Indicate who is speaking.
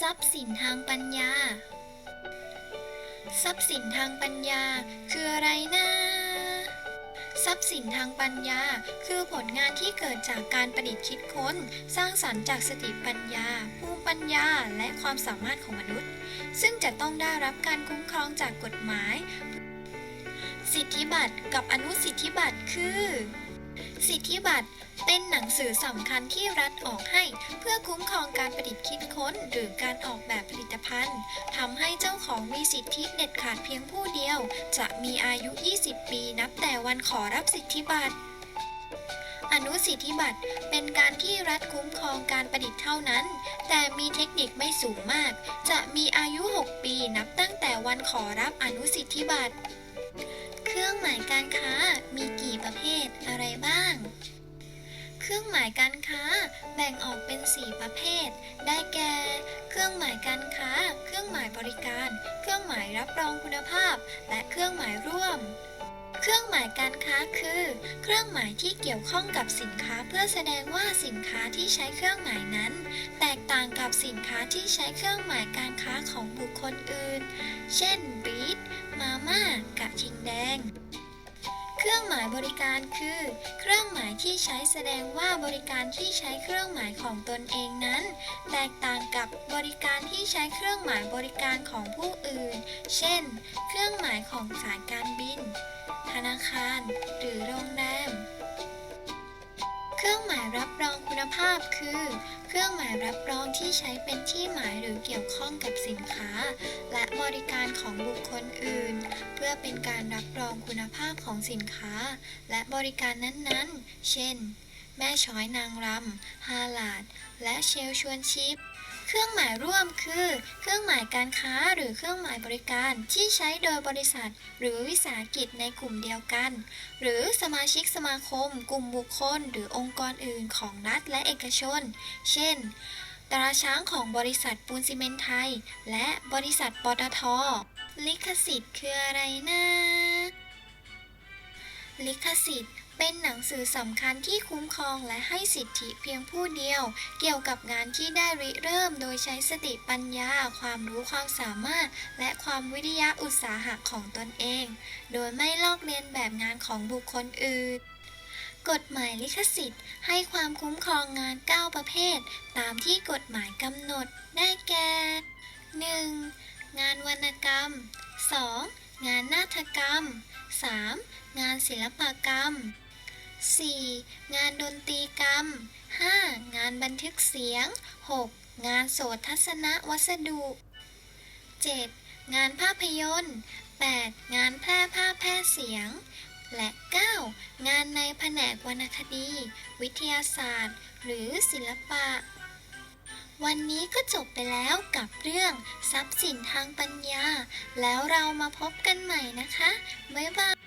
Speaker 1: ทรัพย์สินทางปัญญา ทรัพย์สินทางปัญญาคืออะไรนะทรัพย์สินทางปัญญา คือผลงานที่เกิดจากการประดิษฐ์คิดค้น สร้างสรรค์จากสติปัญญา ภูมิปัญญาและความสามารถของมนุษย์ ซึ่งจะต้องได้รับการคุ้มครองจากกฎหมาย สิทธิบัตรกับอนุสิทธิบัตรคือ สิทธิบัตรเป็นหนังสือสำคัญที่รัฐออกให้ เพื่อคุ้มครองการประดิษฐ์คิดค้น หรือการออกแบบผลิตภัณฑ์ทำให้เจ้าของมีสิทธิเด็ดขาดเพียงผู้เดียว จะมีอายุ 20 ปีนับแต่วันขอรับสิทธิบัตรอนุสิทธิบัตรเป็นการที่รัฐคุ้มครองการประดิษฐ์เท่านั้น แต่มีเทคนิคไม่สูงมาก จะมีอายุ 6 ปีนับตั้งแต่วันขอรับอนุสิทธิบัตร เครื่องหมายการค้า เครื่องหมายการค้า แบ่งออกเป็น 4 ประเภท ได้แก่ เครื่องหมายการค้า เครื่องหมายบริการ เครื่องหมายรับรองคุณภาพ และเครื่องหมายร่วมเครื่องหมายการค้าคือ เครื่องหมายที่เกี่ยวข้องกับสินค้าเพื่อแสดงว่าสินค้าที่ใช้เครื่องหมายนั้น แตกต่างกับสินค้าที่ใช้เครื่องหมายการค้าของบุคคลอื่น เช่นบีทมาม่ากะทิงแดง รื่องหมายบริการคือ เครื่องหมายที่ใช้แสดงว่าบริการที่ใช้เครื่องหมายของตนเองนั้น แตกต่างกับบริการที่ใช้เครื่องหมายบริการของผู้อื่น เช่น เครื่องหมายของสายการบิน ธนาคาร หรือโรงแรมเครื่องหมายรับรองคุณภาพคือ เครื่องหมายรับรองที่ใช้เป็นที่หมายหรือเกี่ยวข้องกับสินค้า และ ริการของบุคคลอื่น เพื่อเป็นการรับรองคุณภาพของสินค้า และบริการนั้นๆ เช่น แม่ช้อยนางรำฮาลาด และเชลชวนชิป เครื่องหมายร่วมคือ เครื่องหมายการค้าหรือเครื่องหมายบริการที่ใช้โดยบริษัท หรือวิสาหกิจในกลุ่มเดียวกัน หรือสมาชิกสมาคม กลุ่มบุคคล หรือองค์กรอื่นของรัฐและเอกชน เช่น ตราช้างของบริษัทปูนซีเมนต์ไทย และบริษัทปตท ลิขสิทธิ์คืออะไรนะ ลิขสิทธิ์เป็นหนังสือสำคัญที่คุ้มครองและให้สิทธิเพียงผู้เดียว เกี่ยวกับงานที่ได้ริเริ่มโดยใช้สติปัญญา ความรู้ความสามารถ และความวิทยาอุตสาหะของตนเอง โดยไม่ลอกเลียนแบบงานของบุคคลอื่น กฎหมายลิขสิทธิ์ ให้ความคุ้มครองงาน 9 ประเภท ตามที่กฎหมายกำหนด ได้แก่ 1. งานวรรณกรรม 2. งานนาฏกรรม 3. งานศิลปกรรม 4. งานดนตรีกรรม 5. งานบันทึกเสียง 6. งานโสตทัศนวัสดุ 7. งานภาพยนตร์ 8. งานแพร่ภาพแพร่เสียง และ 9. งานในแผนกวรรณคดี วิทยาศาสตร์ หรือศิลปะ วันนี้ก็จบไปแล้วกับเรื่อง ทรัพย์สินทางปัญญา แล้วเรามาพบกันใหม่นะคะ บ๊ายบาย